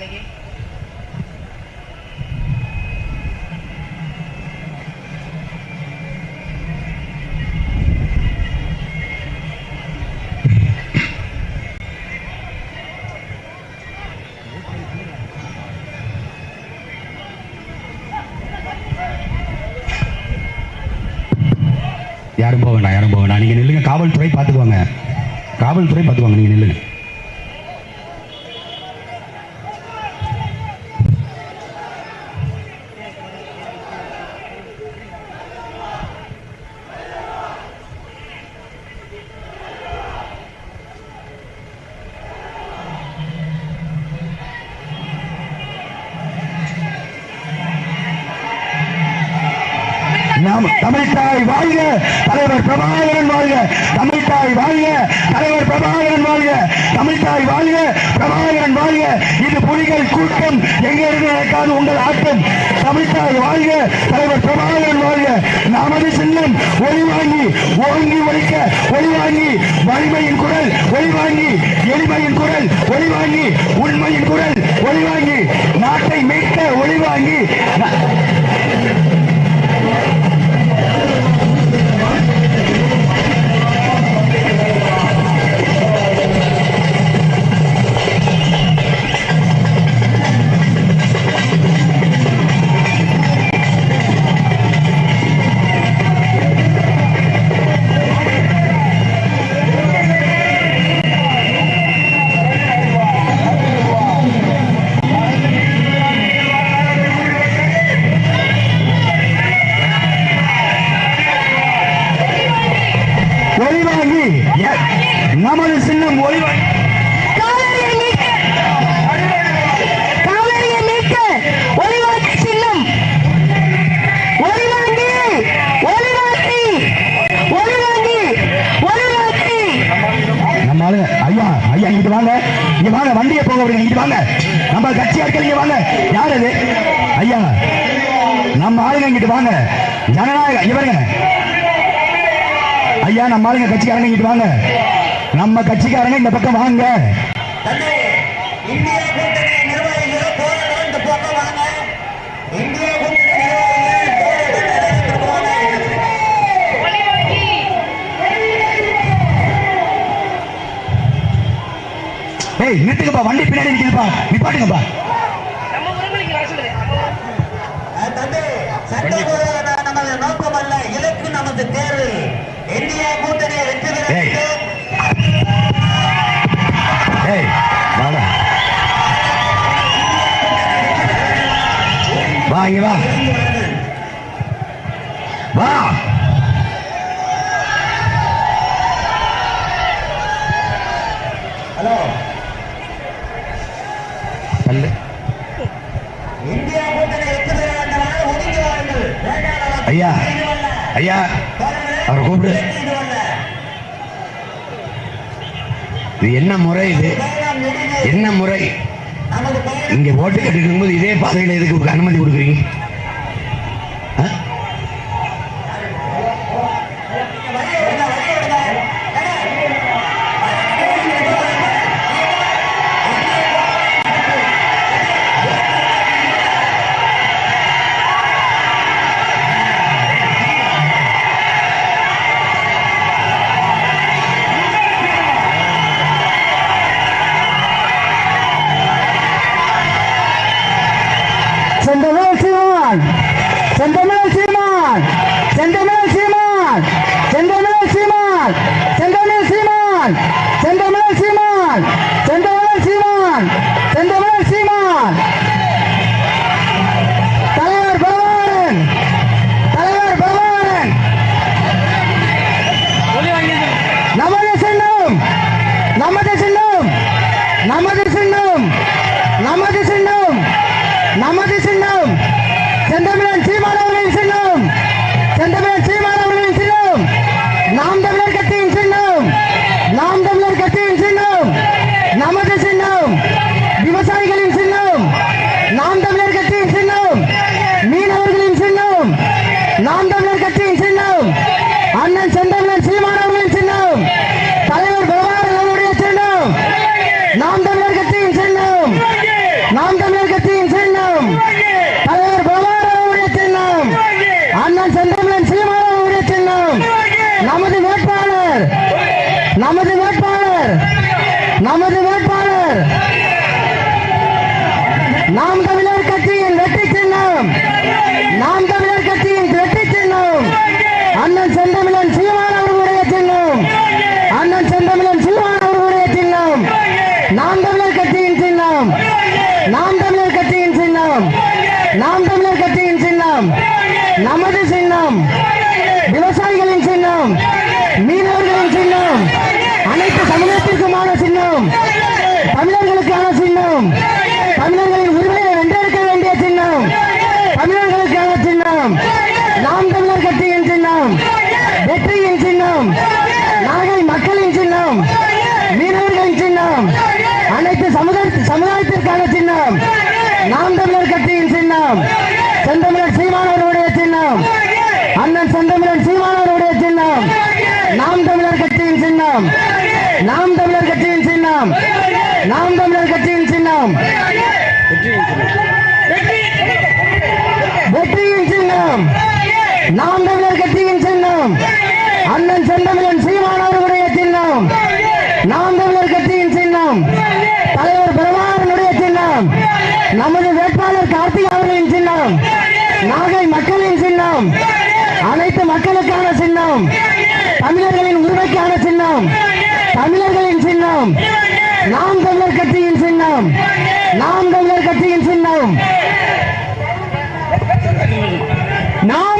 அன்னைக்கு? யாரும் போக வேண்டாம் யாரும் போக வேண்டாம் நீங்கள் நில்லுங்க காவல்துறை பார்த்துக்குவாங்க. காவல்துறை பார்த்துக்குவாங்க நீங்கள் நில்லுங்க. தமிழ்தாய் வாழ்க. தலைவர் பிரபாகரன் வாழ்க. தமிழ்தாய் வாழ்க. தலைவர் பிரபாகரன் வாழ்க. தமிழ்தாய் வாழ்க. பிரபாகரன் வாழ்க. இது புலிகள் கூட்டம். எங்கே இருந்து நடக்காது உங்கள் ஆட்டம். தமிழ்தாய் வாழ்க. தலைவர் பிரபாகரன் வாழ்க. நமது சின்னம் ஒளி வாங்கி ஓங்கி ஒழிக்க ஒளி வாங்கி வலிமையின் குரல் ஒளி வாங்கி எளிமையின் குரல் ஒளி வாங்கி உண்மையின் குரல் ஒளி வாங்கி நாட்டை மீட்க ஒளி ஐயா இங்கிட்டு வாங்க. இங்க வாங்க வண்டியை போக விடுங்க வாங்க. நம்ம கட்சி ஆட்கள் இங்க வாங்க. யார் அது? ஐயா நம்ம ஆளுங்க இங்கிட்டு வாங்க. ஜனநாயக இங்க பாருங்க ஐயா நம்ம ஆளுங்க கட்சிக்காரங்க இங்கிட்டு வாங்க. நம்ம கட்சிக்காரங்க இந்த பக்கம் வாங்க. இந்திய கூட்டணி நிர்வாகிகள் போராட்டம் இந்த பக்கம் வாங்க. இந்திய ஏய் நிறுத்துங்கப்பா வண்டி பின்னாடி நிற்குதுப்பா நிப்பாட்டுங்கப்பா. வா இங்க வா. வா. ஹலோ. பல்லு ஐயா ஐயா அவர் கூப்பிடு. இது என்ன முறை இது? என்ன முறை? இங்க ஓட்டு கட்டிட்டு இருக்கும்போது இதே பாதையில எதுக்கு அனுமதி கொடுக்குறீங்க? சென்றனர் நமது வேட்பாளர் நமது வேட்பாளர். நாம் தமிழர் கட்சியின் வெற்றி சின்னம். நாம் தமிழர் கட்சியின் வெற்றி சின்னம். அண்ணன் செந்தமிழன் சீமான் அவர்களுடைய சின்னம். அண்ணன் செந்தமிழன் சீமான் அவர்களுடைய சின்னம். நாம் தமிழர் கட்சியின் சின்னம். நாம் தமிழர் கட்சியின் சின்னம். நாம் தமிழர் கட்சியின் சின்னம். நமது சின்னம். விவசாயிகளின் சின்னம். சமுதாயத்திற்கான சின்னம். நாம் தமிழர் கட்சியின் சின்னம். செந்தமிழன் சீமானவருடைய சின்னம். அண்ணன் செந்தமிழன் சீமானவருடைய சின்னம். நாம் தமிழர் கட்சியின் சின்னம். நாம் தமிழர் கட்சியின் சின்னம். நாம் தமிழர் கட்சியின் சின்னம். வெற்றியின் சின்னம். நாம் தமிழர் கட்சியின் சின்னம். அண்ணன் செந்தமிழன் சீமானவர்களுடைய சின்னம் நாம் தமிழர் கட்சியின் சின்னம் தலைவர் பிரபாகரனுடைய சின்னம் நமது வேட்பாளர் கார்த்திக் அவர்களின் சின்னம். நாகை மக்களின் சின்னம். அனைத்து மக்களுக்கான சின்னம். தமிழர்களின் உரிமைக்கான சின்னம். தமிழர்களின் சின்னம். நாம் தமிழர் கட்சியின் சின்னம். நாம் தமிழர் கட்சியின் சின்னம். நாம்